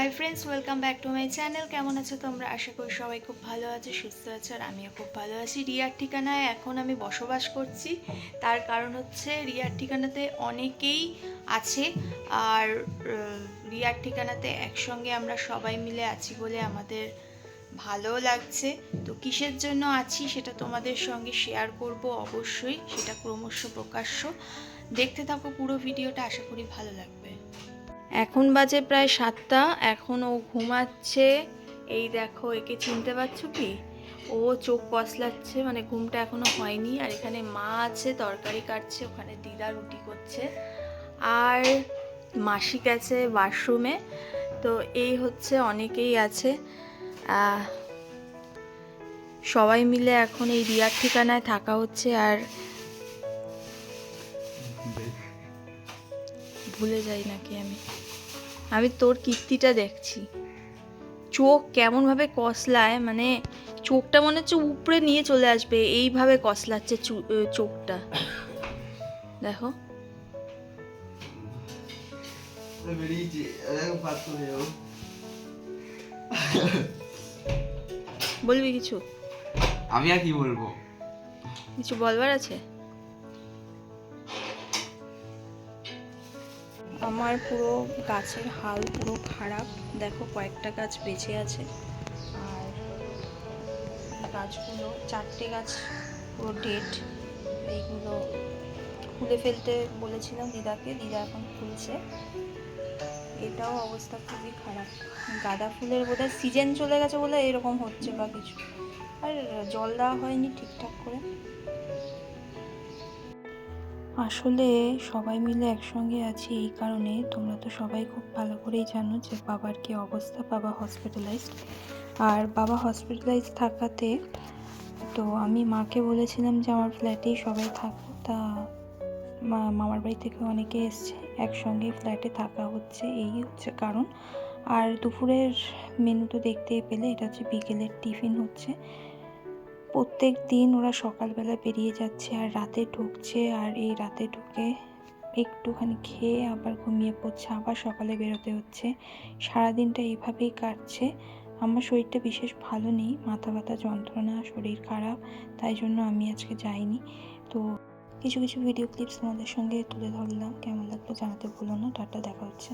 Hi friends, welcome back to my channel. কেমন আছো তোমরা? আশা করি সবাই খুব ভালো আছো, সুস্থ আছো, আর আমিও খুব ভালো আছি। রিয়ার ঠিকানায় এখন আমি বসবাস করছি। তার কারণ হচ্ছে রিয়ার ঠিকানাতে অনেকেই আছে, আর রিয়ার ঠিকানাতে একসঙ্গে আমরা সবাই মিলে আছি বলে আমাদের ভালো লাগছে। তো কিসের জন্য আছি সেটা তোমাদের সঙ্গে শেয়ার করব অবশ্যই। সেটা ক্রমশ প্রকাশ্য। দেখতে থাকো পুরো ভিডিওটা, আশা করি ভালো লাগবে। এখন বাজে প্রায় সাতটা এখন ও ঘুমাচ্ছে। এই দেখো একে চিনতে পারছ কি? ও চোখ কসলাচ্ছে মানে ঘুমটা এখনও হয়নি। আর এখানে মা আছে তরকারি কাটছে ওখানে দিদা রুটি করছে। আর মাসি গেছে ওয়াশরুমে তো এই হচ্ছে অনেকেই আছে। সবাই মিলে এখন এই রিয়ার ঠিকানায় থাকা হচ্ছে আর ভুলে যাই নাকি আমি। আমি তোর কীর্তিটা দেখছি। চোখ কেমনভাবে কসলায় মানে চোখটা মনে হচ্ছে উপরে নিয়ে চলে আসবে এইভাবে কসলাচ্ছে চোখটা। দেখো। বলবি কিছু? আমি আর কি বলব? কিছু বলবার আছে? আমার পুরো গাছের হাল পুরো খারাপ। দেখো কয়েকটা গাছ বেঁচে আছে। আর গাছগুলো, চারটে গাছ পুরো ডেট এইগুলো খুলে ফেলতে বলেছিলাম দিদাকে, দিদা এখন খুলছে। এটাও অবস্থা খুবই খারাপ। গাঁদা ফুলের বোধহয় সিজন চলে গেছে বলে এরকম হচ্ছে বা কিছু। আর জল দেওয়া হয়নি ঠিকঠাক করে। আসলে সবাই মিলে একসঙ্গে আছি এই কারণে। তোমরা তো সবাই খুব ভালো করেই জানো যে বাবার কি অবস্থা। বাবা হসপিটালাইজড আর বাবা হসপিটালাইজ থাকাতে তো আমি মাকে বলেছিলাম যে আমার ফ্ল্যাটেই সবাই থাকো তা মামার বাড়ি থেকে অনেকে এসছে, একসঙ্গে ফ্ল্যাটে থাকা হচ্ছে এই হচ্ছে কারণ। আর দুপুরের মেনু তো দেখতেই পেলে, এটা হচ্ছে বিকেলের টিফিন হচ্ছে। প্রত্যেক দিন ওরা সকালবেলা বেরিয়ে যাচ্ছে আর রাতে ঢুকছে আর এই রাতে ঢুকে একটুখানি খেয়ে আবার ঘুমিয়ে পড়ছে, আবার সকালে বেরোতে হচ্ছে। সারাদিনটা এইভাবেই কাটছে। আমার শরীরটা বিশেষ ভালো নেই, মাথা ব্যথা, যন্ত্রণা, শরীর খারাপ, তাই জন্য আমি আজকে যাইনি। তো কিছু কিছু ভিডিও ক্লিপস তোমাদের সঙ্গে তুলে ধরলাম। কেমন লাগল জানাতে ভুলো না। টাটা, দেখা হচ্ছে।